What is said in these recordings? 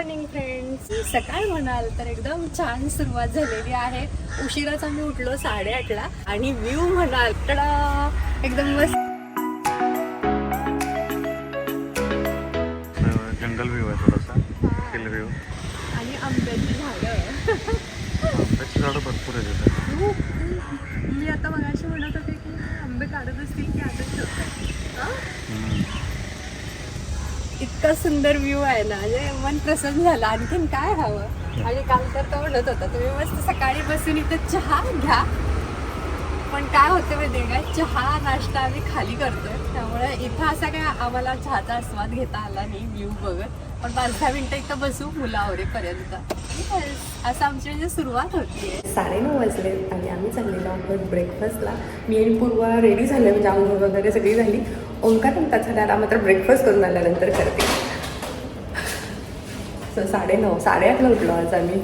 Morning friends सकाळ म्हणाल तर एकदम छान सुरुवात झालेली आहे. उशिराच आम्ही उठलो साडेआठला आणि व्ह्यू म्हणाल तर एकदम मस्त. जंगल व्ह्यू आहे थोडासा हिल व्ह्यू आणि आंब्याची झाडं. आंब्याची झाडं भरपूर आहेत. मी आता मगाशी म्हणत होते की आंबे काढत असतील की आताच ठेवतात इतका सुंदर व्ह्यू आहे ना. म्हणजे मन प्रसन्न झालं. आणखीन काय हवं? आणि काल तर तो म्हणत होता. तुम्ही मस्त सकाळी बसून इथं चहा घ्या. पण काय होतं माहिती का? चहा नाश्ता आम्ही खाली करतोय. त्यामुळे इथं असा काय आम्हाला चहाचा आस्वाद घेता आला नाही व्ह्यू बघत. पण पाच दहा मिनटं इथं बसू मुलावरेपर्यंत. असं आमची म्हणजे सुरुवात होती. साडे नऊ वाजले आणि आम्ही चाललेलो आहोत ब्रेकफास्टला मी आणि पूर्वा रेडी झाले म्हणजे आंघोळ वगैरे सगळी झाली. ओंकार आणि दादा मात्र ब्रेकफास्ट करून आल्यानंतर करते. सो साडे साडेआठला उठलो आज आम्ही.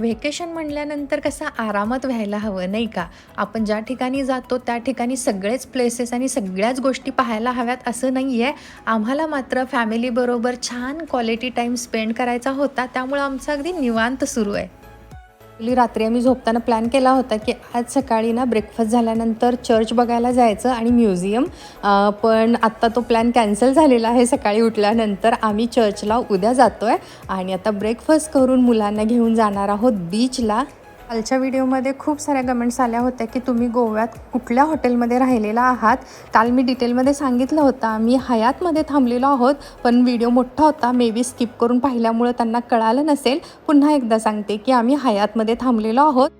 व्हेकेशन म्हणल्यानंतर कसं आरामात व्हायला हवं नाही का? आपण ज्या ठिकाणी जातो त्या ठिकाणी सगळेच प्लेसेस आणि सगळ्याच गोष्टी पाहायला हव्यात असं नाही आहे आम्हाला मात्र फॅमिलीबरोबर छान क्वालिटी टाईम स्पेंड करायचा होता त्यामुळं आमचं अगदी निवांत सुरू आहे. ॲक्च्युली रात्री आम्ही झोपताना प्लॅन केला होता की आज सकाळी ना ब्रेकफास्ट झाल्यानंतर चर्च बघायला जायचं आणि म्युझियम पण आत्ता तो प्लॅन कॅन्सल झालेला आहे. सकाळी उठल्यानंतर आम्ही चर्चला उद्या जातो आहे आणि आता ब्रेकफास्ट करून मुलांना घेऊन जाणार आहोत बीचला कालच्या व्हिडिओमध्ये खूप साऱ्या कमेंट्स आल्या होत्या की तुम्ही गोव्यात कुठल्या हॉटेलमध्ये राहिलेला आहात? काल मी डिटेलमध्ये सांगितलं होतं आम्ही हयातमध्ये थांबलेलो आहोत पण व्हिडिओ मोठा होता मे बी स्किप करून पाहिल्यामुळं त्यांना कळालं नसेल. पुन्हा एकदा सांगते की आम्ही हयातमध्ये थांबलेलो आहोत.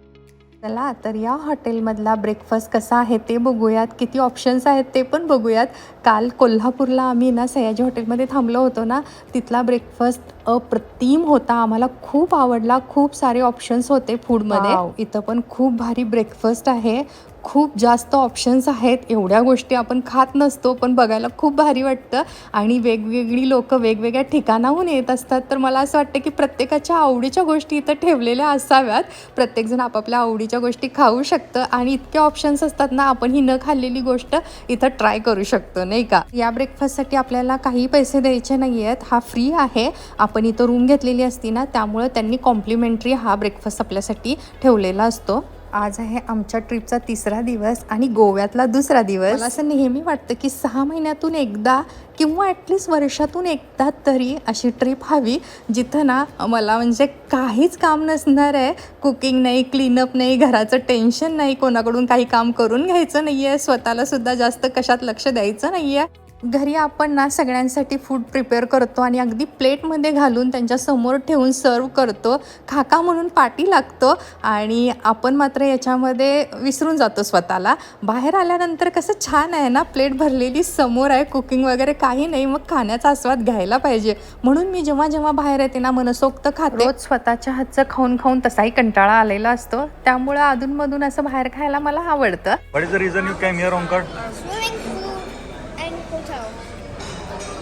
चला तर या हॉटेलमधला ब्रेकफास्ट कसा आहे ते बघूयात. किती ऑप्शन्स आहेत ते पण बघूयात. काल कोल्हापूरला आम्ही ना सयाजी हॉटेलमध्ये थांबलो होतो ना तिथला ब्रेकफास्ट अप्रतिम होता. आम्हाला खूप आवडला. खूप सारे ऑप्शन्स होते फूडमध्ये इथं पण खूप भारी ब्रेकफास्ट आहे. खूप जास्त ऑप्शन्स आहेत. एवढ्या गोष्टी आपण खात नसतो पण बघायला खूप भारी वाटतं. आणि वेगवेगळी लोक वेगवेगळ्या ठिकाणाहून येत असतात. तर मला असं वाटतं की प्रत्येकाच्या आवडीच्या गोष्टी इथं ठेवलेल्या असाव्यात. प्रत्येकजण आपापल्या आवडीच्या गोष्टी खाऊ शकतं. आणि इतके ऑप्शन्स असतात ना आपण ही न खाल्लेली गोष्ट इथं ट्राय करू शकतो नाही का? या ब्रेकफास्टसाठी आपल्याला काही पैसे द्यायचे नाही आहेत हा फ्री आहे. आपण इथं रूम घेतलेली असती ना त्यामुळं त्यांनी कॉम्प्लिमेंटरी हा ब्रेकफास्ट आपल्यासाठी ठेवलेला असतो. आज आहे आमच्या ट्रिपचा तिसरा दिवस आणि गोव्यातला दुसरा दिवस. मला असं नेहमी वाटतं की सहा महिन्यातून एकदा किंवा ॲटलिस्ट वर्षातून एकदा तरी अशी ट्रिप हवी जिथं ना मला म्हणजे काहीच काम नसणार आहे. कुकिंग नाही क्लीनअप नाही घराचं टेन्शन नाही कोणाकडून काही काम करून घ्यायचं नाही आहे स्वतःला सुद्धा जास्त कशात लक्ष द्यायचं नाही आहे घरी आपण ना सगळ्यांसाठी फूड प्रिपेअर करतो आणि अगदी प्लेटमध्ये घालून त्यांच्यासमोर ठेवून सर्व करतो. खाका म्हणून पाठी लागतो आणि आपण मात्र याच्यामध्ये विसरून जातो स्वतःला. बाहेर आल्यानंतर कसं छान आहे ना प्लेट भरलेली समोर आहे कुकिंग वगैरे काही नाही मग खाण्याचा आस्वाद घ्यायला पाहिजे. म्हणून मी जेव्हा जेव्हा बाहेर येते ना मनसोक्त खाते. रोज स्वतःच्या हातचं खाऊन खाऊन तसाही कंटाळा आलेला असतो. त्यामुळं अधूनमधून असं बाहेर खायला मला आवडतं.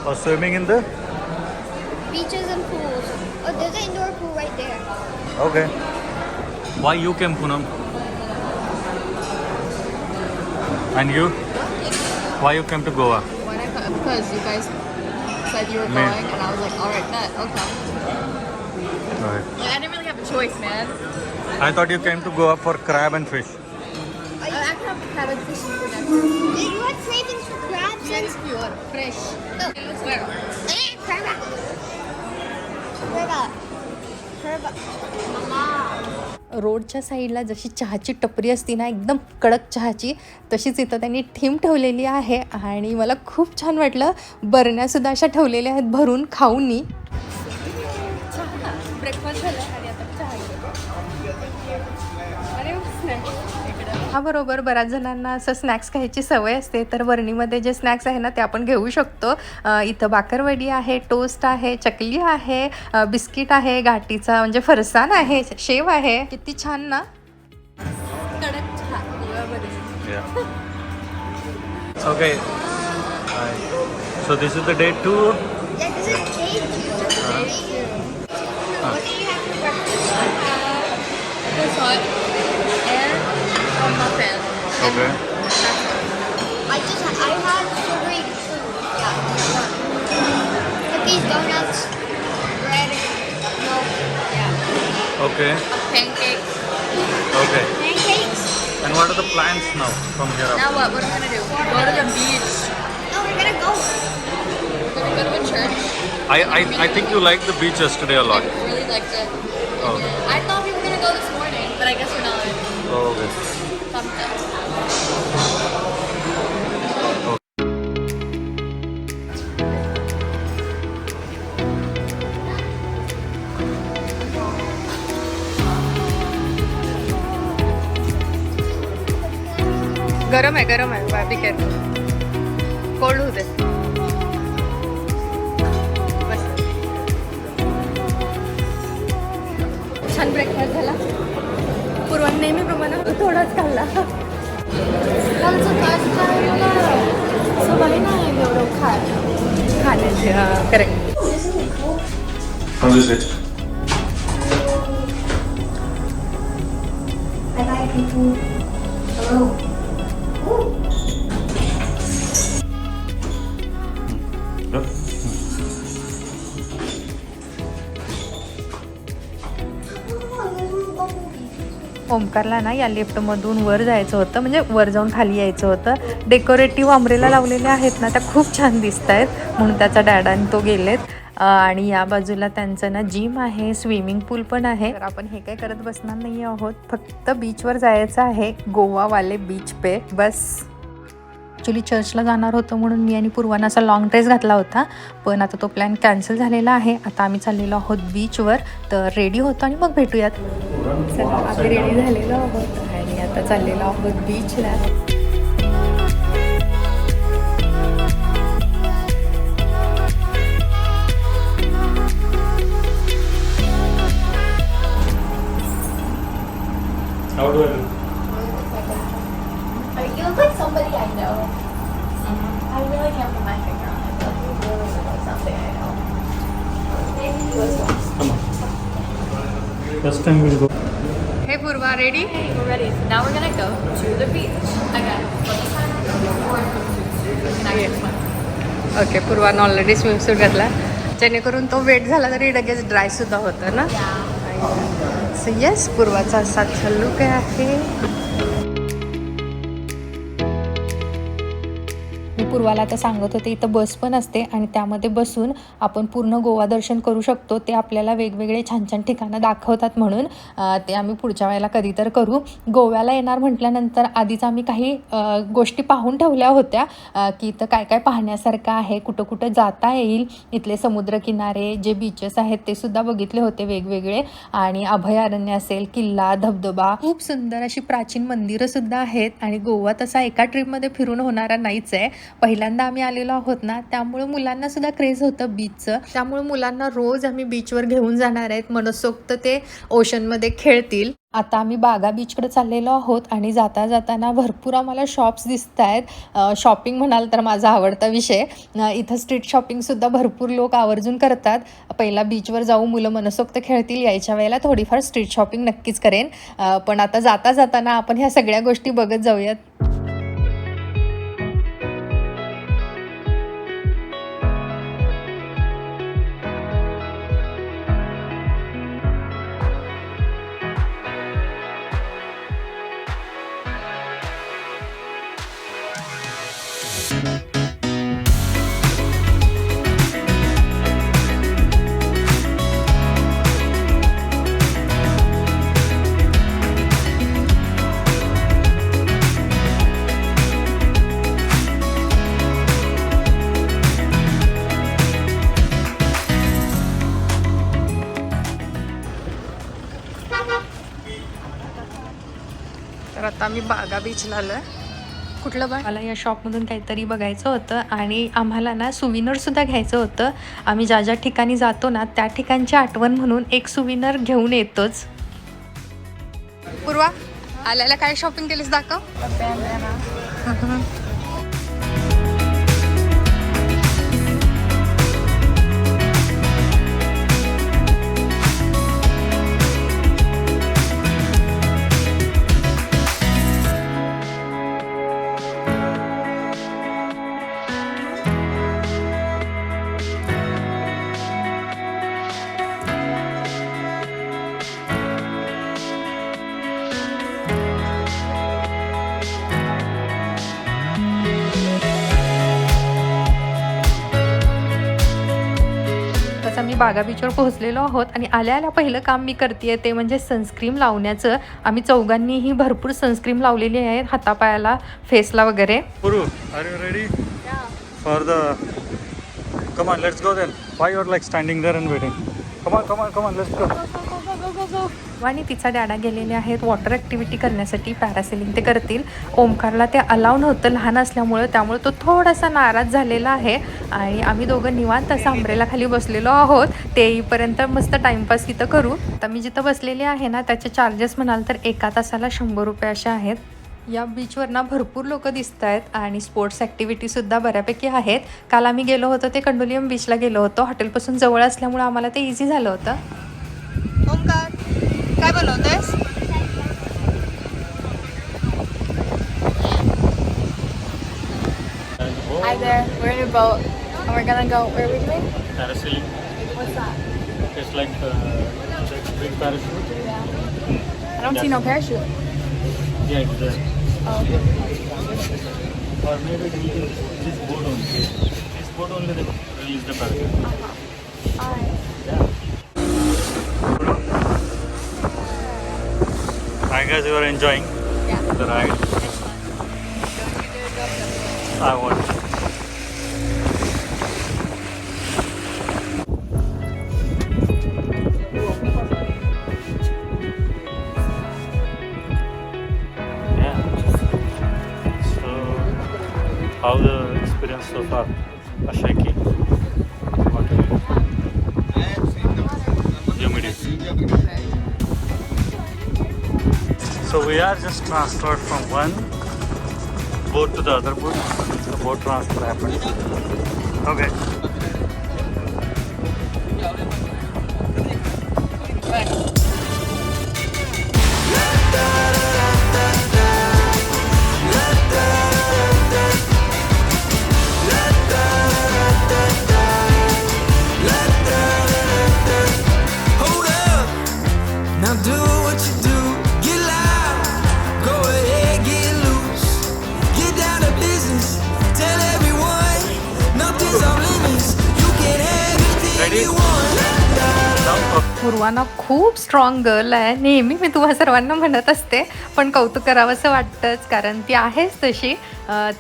For swimming in the? Beaches and pools. Oh, there's an indoor pool right there. Okay. Why you came, Poonam? And you? Why you came to Goa? When I because you guys said you were Man. going, and I was like, all right, bet, okay. Right. Like, I didn't really have a choice, man. I thought you came to Goa for crab and fish. रोडच्या साईडला जशी चहाची टपरी असती ना एकदम कडक चहाची तशीच इथं त्यांनी थीम ठेवलेली आहे आणि मला खूप छान वाटलं. बरण्यासुद्धा अशा ठेवलेल्या आहेत भरून खाऊन. ब्रेकफास्ट झाला. हा बरोबर. बऱ्याच जणांना असं स्नॅक्स खायची सवय असते. तर वरणीमध्ये जे स्नॅक्स आहे ना ते आपण घेऊ शकतो. इथं बाकरवडी आहे टोस्ट आहे चकली आहे बिस्किट आहे घाटीचा म्हणजे फरसाण आहे शेव आहे. किती छान ना? कडक चहा गोव्यामध्ये Yeah. okay. Hi. So this is the Okay. I just I had sugary food. Yeah. Cookies, donuts, bread, milk. Yeah. Okay. Pancakes. Okay. Pancakes. And what are the plans now from here up? Now what? What are we gonna do? Go to the beach. No, we're gonna go. We're gonna go to a church. I I, I think you liked the beach yesterday a lot. I really liked it. Oh. I thought we were gonna go this morning, but I guess we're not. Oh, okay. गरम आहे बाबी care cold होते छान breakfast झाला. पूर्वान नेहमीप्रमाणे थोडाच खाल्ला. सवय नाही. एवढं खा खाण्याची correct? I like people. Hello. ओमकारला ना या लिफ्टमधून वर जायचं होतं म्हणजे वर जाऊन खाली यायचं होतं. डेकोरेटिव्ह अमरेला लावलेल्या आहेत ना त्या खूप छान दिसत आहेत म्हणून त्याचा डॅडाने तो गेलेत. आणि या बाजूला त्यांचं ना जिम आहे स्विमिंग पूल पण आहे. तर आपण हे काय करत बसणार नाही आहोत फक्त बीचवर जायचं आहे गोवावाले बीच पे. बस. ॲक्च्युली चर्चला जाणार होतो म्हणून मी आणि पूर्वानं असा लाँग ड्रेस घातला होता. पण आता तो प्लॅन कॅन्सल झालेला आहे. आता आम्ही चाललेलो आहोत बीचवर तर रेडी होतो आणि मग भेटूयात. चला आम्ही रेडी झालेलो आहोत आणि आता चाललेलो आहोत बीचला How do I ready Okay, we're ready. Now we're gonna go to the beach. Again. Next one. Okay पूर्वानं already swimsuit घातला जेणेकरून तो वेट झाला तरी लगेच ड्राय सुद्धा होतं ना सो येस पूर्वाचा असा लुक आहे पूर्वाला आता सांगत होते इथं बस पण असते आणि त्यामध्ये बसून आपण पूर्ण गोवा दर्शन करू शकतो. ते आपल्याला वेगवेगळे छान छान ठिकाणं दाखवतात म्हणून ते आम्ही पुढच्या वेळेला कधी तर करू. गोव्याला येणार म्हटल्यानंतर आधीच आम्ही काही गोष्टी पाहून ठेवल्या होत्या की इथं काय काय पाहण्यासारखं आहे कुठं कुठं जाता येईल. इथले समुद्रकिनारे जे बीचेस आहेत ते सुद्धा बघितले होते वेगवेगळे. आणि अभयारण्य असेल किल्ला धबधबा. खूप सुंदर अशी प्राचीन मंदिरं सुद्धा आहेत. आणि गोवा तसा एका ट्रिपमध्ये फिरून होणारा नाहीच आहे. पहिल्यांदा आम्ही आलेलो आहोत ना त्यामुळे मुलांना सुद्धा क्रेज होतं बीचचं त्यामुळे मुलांना रोज आम्ही बीचवर घेऊन जाणार आहेत मनसोक्त ते ओशनमध्ये खेळतील. आता आम्ही बागा बीचकडे चाललेलो आहोत आणि जाता जाताना भरपूर आम्हाला शॉप्स दिसत आहेत. शॉपिंग म्हणाल तर माझा आवडता विषय. इथं स्ट्रीट शॉपिंगसुद्धा भरपूर लोक आवर्जून करतात. पहिला बीचवर जाऊ मुलं मनसोक्त खेळतील यायच्या वेळेला थोडीफार स्ट्रीट शॉपिंग नक्कीच करेन. पण आता जाता जाताना आपण ह्या सगळ्या गोष्टी बघत जाऊयात. बीचला आलोय. कुठलं बा मला या शॉपमधून काहीतरी बघायचं होतं आणि आम्हाला ना सुविनरसुद्धा घ्यायचं होतं. आम्ही ज्या ज्या ठिकाणी जातो ना त्या ठिकाणची आठवण म्हणून एक सुविनर घेऊन येतोच. पूर्वा आल्याला काय शॉपिंग केलीस दाखव. बागा बीचवर पोहोचलेलो आहोत आणि आल्या आल्या पहिलं काम मी करते ते म्हणजे सनस्क्रीम लावण्याचं आम्ही चौघांनीही भरपूर सनस्क्रीम लावलेली आहे हातापायाला फेसला वगैरे Puru, are you ready for the? Come on, let's go then. Why you're like standing आणि तिचा डॅडा गेलेले आहेत. वॉटर ॲक्टिव्हिटी करण्यासाठी पॅरासेलिंग ते करतील. ओमकारला ते अलाव नव्हतं. लहान असल्यामुळं त्यामुळे तो थोडासा नाराज झालेला आहे. आणि आम्ही दोघं निवांत असं आंब्रेला खाली बसलेलो आहोत. ते मस्त टाईमपास तिथं करू. तर मी जिथं बसलेली आहे ना त्याचे चार्जेस म्हणाल तर एका तासाला शंभर रुपये असे आहेत. या बीचवर ना भरपूर लोक दिसत आहेत आणि स्पोर्ट्स ॲक्टिव्हिटीसुद्धा बऱ्यापैकी आहेत काल आम्ही गेलो होतो ते कंडोलियम बीचला गेलो होतो हॉटेलपासून जवळ असल्यामुळं आम्हाला ते इझी झालं होतं ओमकार काय बनवतोयस Hi there. We're in a boat, and we're gonna go. Where are we doing? Parasailing. What's that? It's like uh, like big parachute. I don't see no parachute. Yeah, it's there. Or maybe this boat only. This boat only they release the. Alright. I guess you are enjoying Yeah. the ride. I want. So we are just transferred from one boat to the other boat. The boat transfer happened. Okay. पूर्वाना खूप strong girl आहे. नेहमी मी तुम्हा सर्वांना म्हणत असते पण कौतुक करावंसं वाटतंच कारण ती आहेच तशी.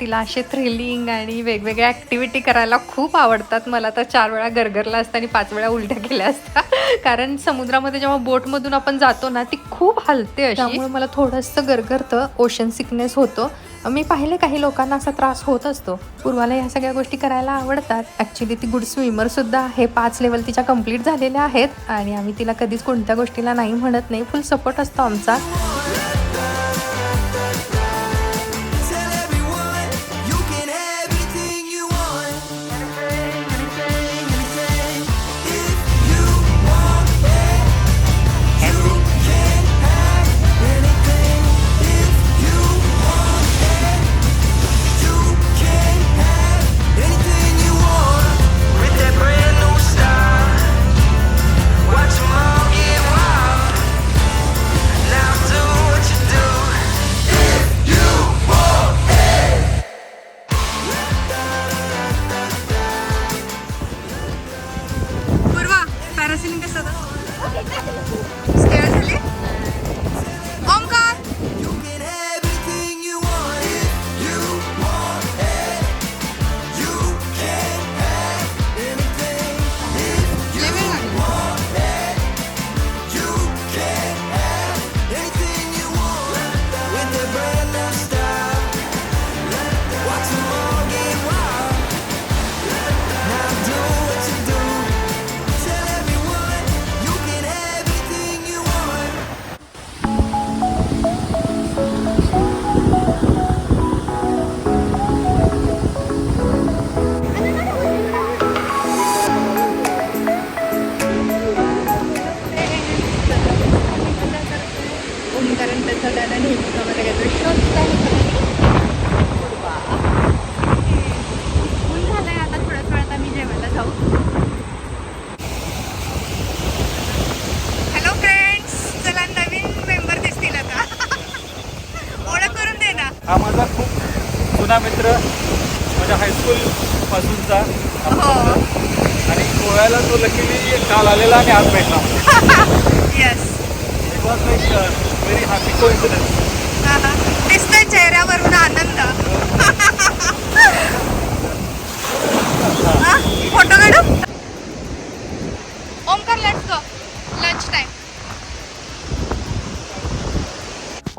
तिला असे थ्रिलिंग आणि वेगवेगळ्या ॲक्टिव्हिटी करायला खूप आवडतात. मला तर चार वेळा गरगरला असतं आणि पाच वेळा उलट्या केल्या असतात. कारण समुद्रामध्ये जेव्हा बोटमधून आपण जातो ना ती खूप हलते अशी. त्यामुळे मला थोडंसं गरगरतं ओशन सिकनेस होतो. मी पाहिले काही लोकांना असा त्रास होत असतो. पूर्वाला ह्या सगळ्या गोष्टी करायला आवडतात. ॲक्च्युली ती गुड स्विमरसुद्धा हे आहे. पाच लेवल तिच्या कंप्लीट झालेल्या आहेत. आणि आम्ही तिला कधीच कोणत्या गोष्टीला नाही म्हणत नाही. फुल सपोर्ट असतो आमचा. आलेला आणि आज भेटला. Yes it was like very happy coincidence दिसतोय चेहऱ्यावरून आनंद. फोटो काढू? Omkar let's go lunch time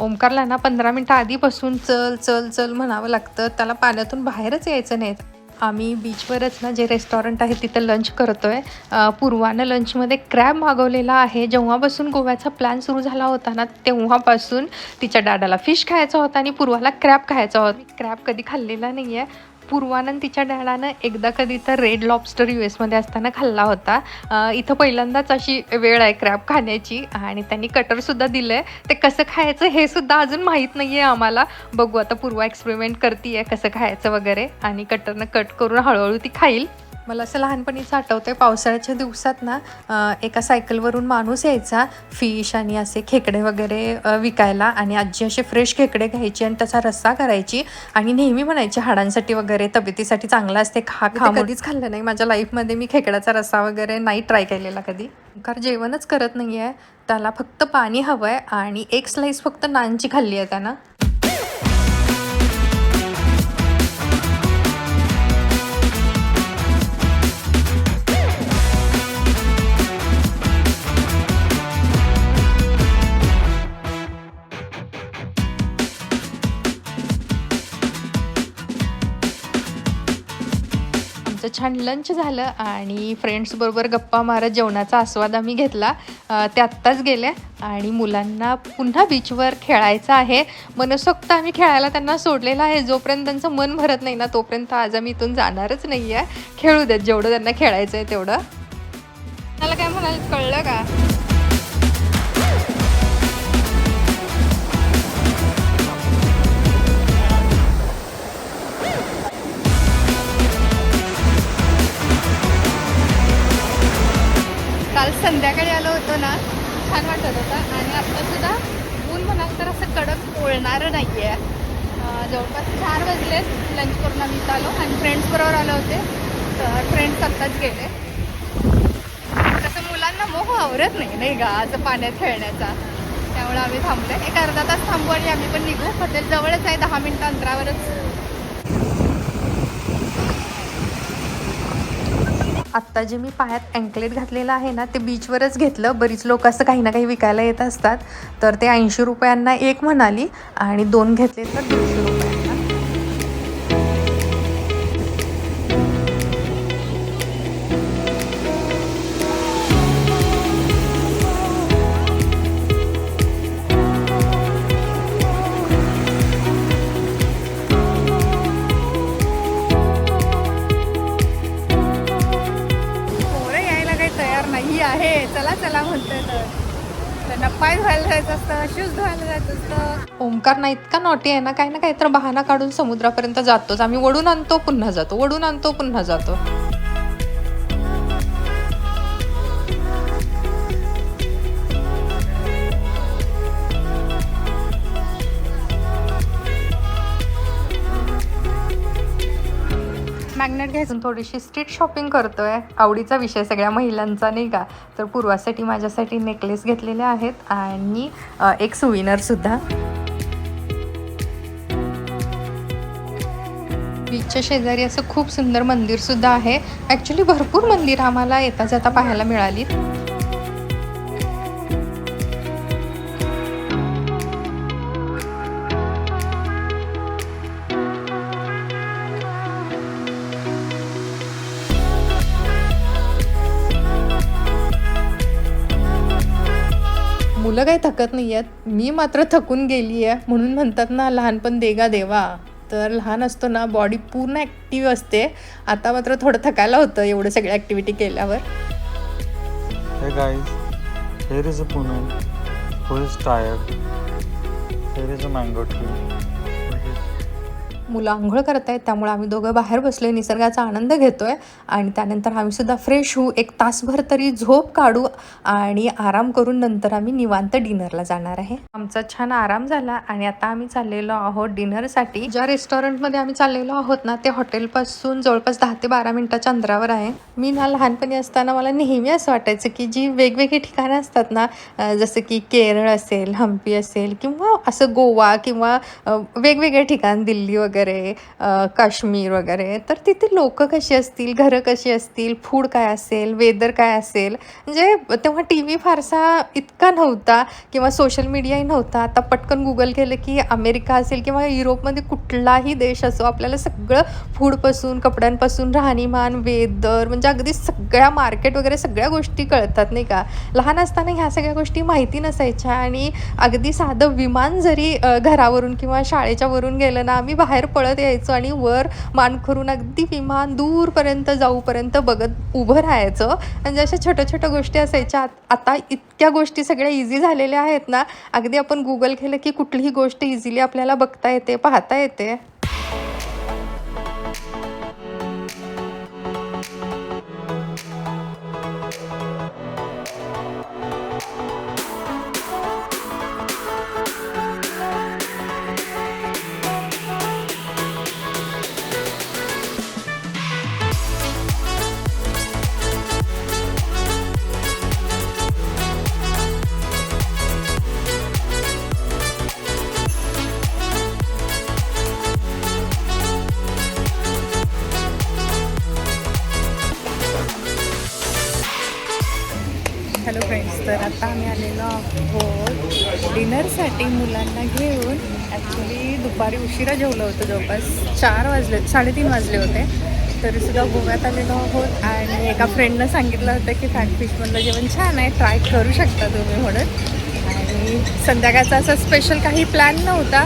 ओमकारला ना पंधरा मिनटं आधीपासून चल चल चल म्हणावं लागतं. त्याला पाण्यातून बाहेरच यायचं नाही आम्ही बीचवरच ना जे रेस्टॉरंट आहे तिथं लंच करतोय. आहे पूर्वानं लंचमध्ये क्रॅब मागवलेला आहे. जेव्हापासून गोव्याचा प्लॅन सुरू झाला होता ना तेव्हापासून तिच्या डाडाला फिश खायचा होता आणि पूर्वाला क्रॅब खायचा होता. क्रॅब कधी खाल्लेला नाही आहे पूर्वानं तिच्या डॅडानं एकदा कधी तर रेड लॉबस्टर यू एसमध्ये असताना खाल्ला होता. इथं पहिल्यांदाच अशी वेळ आहे क्रॅब खाण्याची आणि त्यांनी कटरसुद्धा दिलं आहे ते कसं खायचं हे सुद्धा अजून माहीत नाही आहे आम्हाला. बघू आता पूर्वा एक्सपेरिमेंट करते आहे कसं खायचं वगैरे आणि कटरनं कट करून हळूहळू ती खाईल. मला असं लहानपणीचं आठवतंय पावसाळ्याच्या दिवसात ना एका सायकलवरून माणूस यायचा फिश आणि असे खेकडे वगैरे विकायला आणि आजी असे फ्रेश खेकडे घ्यायची आणि त्याचा रस्सा करायची आणि नेहमी म्हणायची हाडांसाठी वगैरे तब्येतीसाठी चांगलं असते खा खा कधीच खाल्लं नाही. माझ्या लाईफमध्ये मी खेकड्याचा रस्सा वगैरे नाही ट्राय केलेला कधी. कारण जेवणच करत नाही आहे त्याला फक्त पाणी हवं आहे आणि एक स्लाईस फक्त नानची खाल्ली आहे त्यानं. छान लंच झालं आणि फ्रेंड्सबरोबर गप्पा मारत जेवणाचा आस्वाद आम्ही घेतला. ते आत्ताच गेल्या आणि मुलांना पुन्हा बीचवर खेळायचं आहे. मनसोक्त आम्ही खेळायला त्यांना सोडलेलं आहे. जोपर्यंत त्यांचं मन भरत नाही ना तोपर्यंत आज आम्ही इथून जाणारच नाही आहे खेळू देत जेवढं त्यांना खेळायचं आहे तेवढं. मला काय म्हणाल? कळलं का? संध्याकाळी आलो होतो ना छान वाटत होतं. आणि आत्तासुद्धा ऊन म्हणाल तर असं कडक पोळणारं नाही आहे जवळपास चार वाजलेत लंच करून आम्ही इथं आलो आणि फ्रेंड्स बरोबर आलो होते. तर फ्रेंड्स आत्ताच गेले. तसं मुलांना मोह आवरत नाही नाही गा असं पाण्यात खेळण्याचा. त्यामुळे आम्ही थांबलो एक अर्धा तास थांबू आणि आम्ही पण निघू. हॉटेल जवळच आहे दहा मिनिटं अंतरावरच. आत्ता जे मी पायात अँकलेट घातलेलं आहे ना ते बीचवरच घेतलं. बरीच लोक असं काही ना काही विकायला येत असतात. तर ते ऐंशी रुपयांना एक म्हणाली आणि दोन घेतले तर दोनशे रुपये. ना इतका नॉटी आहे ना काही ना काही तर बहाणा काढून समुद्रापर्यंत जातोच. आम्ही वडून आणतो पुन्हा जातो. वडून आणतो पुन्हा जातो. मॅग्नेट घ्यायचं. थोडीशी स्ट्रीट शॉपिंग करतोय. आवडीचा विषय सगळ्या महिलांचा नाही का? तर पूर्वासाठी माझ्यासाठी नेकलेस घेतलेले आहेत आणि एक सुविनर बीचच्या शेजारी असं खूप सुंदर मंदिर सुद्धा आहे. ॲक्च्युली भरपूर मंदिर आम्हाला येता जाता पाहायला मिळाली. मुलं काही थकत नाही आहेत मी मात्र थकून गेली आहे म्हणून म्हणतात ना लहानपण देगा देवा. तर लहान असतो ना बॉडी पूर्ण ॲक्टिव्ह असते आता मात्र थोडं थकायला होतं एवढं सगळ्या ॲक्टिव्हिटी केल्यावर हे guys here is a Pune who is tired. Here is a mango tree. मुलं आंघोळ करत आहेत त्यामुळे आम्ही दोघं बाहेर बसलोय निसर्गाचा आनंद घेतोय. आणि त्यानंतर आम्ही सुद्धा फ्रेश होऊ एक तासभर तरी झोप काढू आणि आराम करून नंतर आम्ही निवांत डिनरला जाणार आहे. आमचा छान आराम झाला आणि आता आम्ही चाललेलो आहोत डिनरसाठी ज्या रेस्टॉरंटमध्ये आम्ही चाललेलो आहोत ना ते हॉटेलपासून जवळपास दहा ते बारा मिनिटाच्या अंतरावर आहे. मी ना लहानपणी असताना मला नेहमी असं वाटायचं की जी वेगवेगळी ठिकाणं असतात ना जसं की केरळ असेल हम्पी असेल किंवा असं गोवा किंवा वेगवेगळे ठिकाण दिल्ली वगैरे वगैरे काश्मीर वगैरे तर तिथे लोक कशी असतील घरं कशी असतील फूड काय असेल वेदर काय असेल? म्हणजे तेव्हा टी व्ही फारसा इतका नव्हता किंवा सोशल मीडियाही नव्हता. आता पटकन गुगल केलं की अमेरिका असेल किंवा युरोपमध्ये कुठलाही देश असो आपल्याला सगळं फूडपासून कपड्यांपासून राहणीमान वेदर म्हणजे अगदी सगळ्या मार्केट वगैरे सगळ्या गोष्टी कळतात नाही का? लहान असताना ह्या सगळ्या गोष्टी माहिती नसायच्या आणि अगदी साधं विमान जरी घरावरून किंवा शाळेच्या वरून गेलं ना आम्ही बाहेर पळत यायचो आणि वर मान करून अगदी विमान दूरपर्यंत जाऊपर्यंत बघत उभं राहायचं. म्हणजे अशा छोट्या छोट्या गोष्टी असायच्या. आत- आता इतक्या गोष्टी सगळ्या इझी झालेल्या आहेत ना. अगदी आपण गुगल केलं की कुठलीही गोष्ट इझिली आपल्याला बघता येते पाहता येते. उशिरा जेवलं होतं जवळपास. चार वाजले साडेतीन वाजले होते. तरी सुद्धा गोव्यात आलेलो आहोत आणि एका फ्रेंडनं सांगितलं होतं की फॅट फिशमधलं जेवण छान आहे ट्राय करू शकता तुम्ही म्हणून. आणि संध्याकाळचा असा स्पेशल काही प्लॅन नव्हता.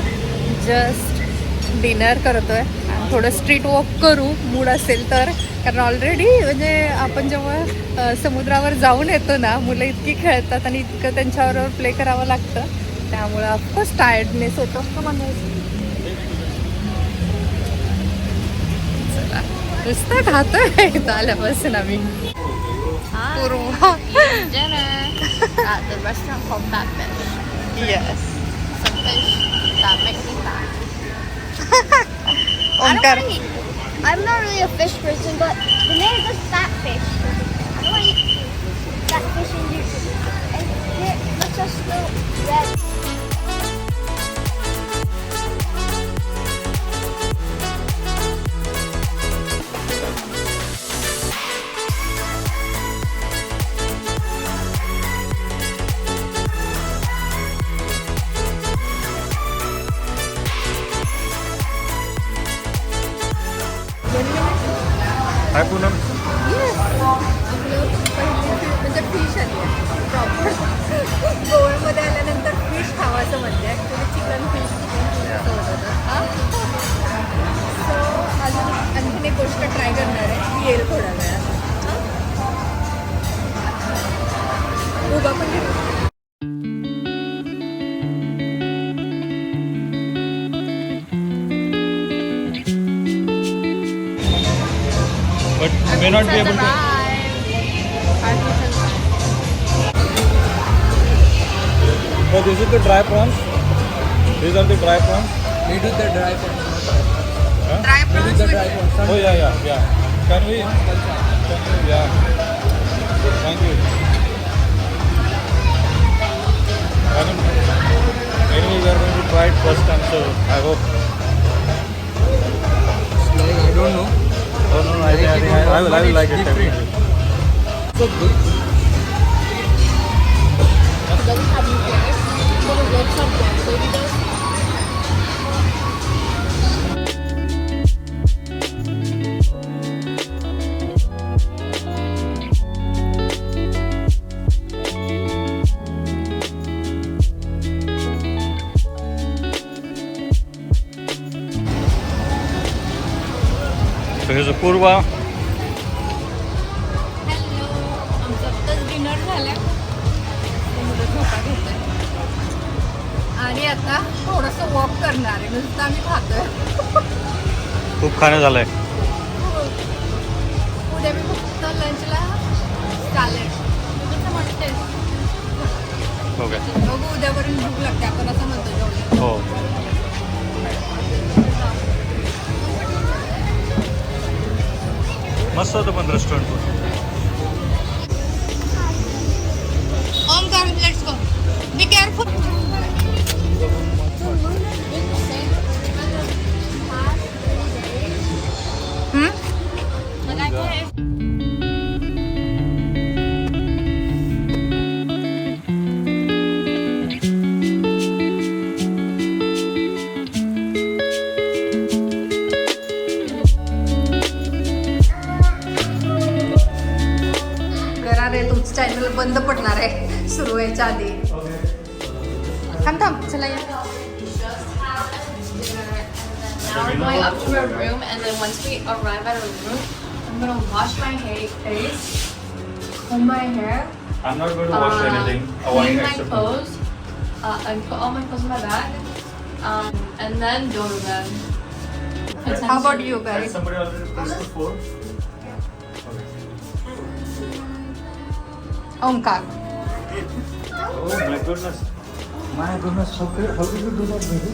जस्ट डिनर करतो आणि थोडं स्ट्रीट वॉक करू मूड असेल तर. कारण ऑलरेडी म्हणजे आपण जेव्हा समुद्रावर जाऊन येतो ना मुलं इतकी खेळतात आणि इतकं त्यांच्याबरोबर प्ले करावं लागतं. त्यामुळं ऑफकोर्स टायर्डनेस होतो का म्हणायचं. makes me fat. I don't Omkar wanna eat. I'm not really a fish person, but the name is fat fish. I don't want to eat fat fish and you. And it looks just little red. Hi Poonam म्हणजे fish आली proper गोळमध्ये आल्यानंतर fish खावायचं म्हणजे actually chicken fish chicken fish so अजून आणखीन एक गोष्ट try करणार आहे ती येईल थोड्या वेळात हां उभा पण may not be able to. So this is the dry prawns. These are the dry prawns. We do the dry prawns. Dry prawns. The dry prawns. Oh yeah, yeah, yeah. Can we? Can we yeah. Thank you. Anyway, we are going to try it first time, so I hope. It's like I don't know. No, no I, think, I, think I, I will, I will like it. Different. Definitely. So good. Doesn't have nucleus. So the yolks have black does. So here's a घेत आणि आता थोडंसं walk करणार आहे नुसतं आम्ही खातोय. खूप खाणं झालंय. उद्या मी फक्त लंचला चालेल म्हणते ओके बघू उद्यापर्यंत भूक लागते आपण असं म्हणतो जेवढे हो. मस्त होतं पण रेस्टॉरंट पण. Omkar let's go be careful बंद पडणार आहे सुरू व्हायच्या आधी थांब थांब चला या Now we're going up to our room, and then once we arrive at our room, I'm gonna wash my ha- face, comb my hair, I'm not going to uh, wash anything. I clean want my except clothes, uh, and put all my clothes in my bag, um, and then go to bed. How about you Has guys? somebody already pressed the phone? Omkar oh my goodness my goodness সবকে সবকিছু ডুবাব দেখি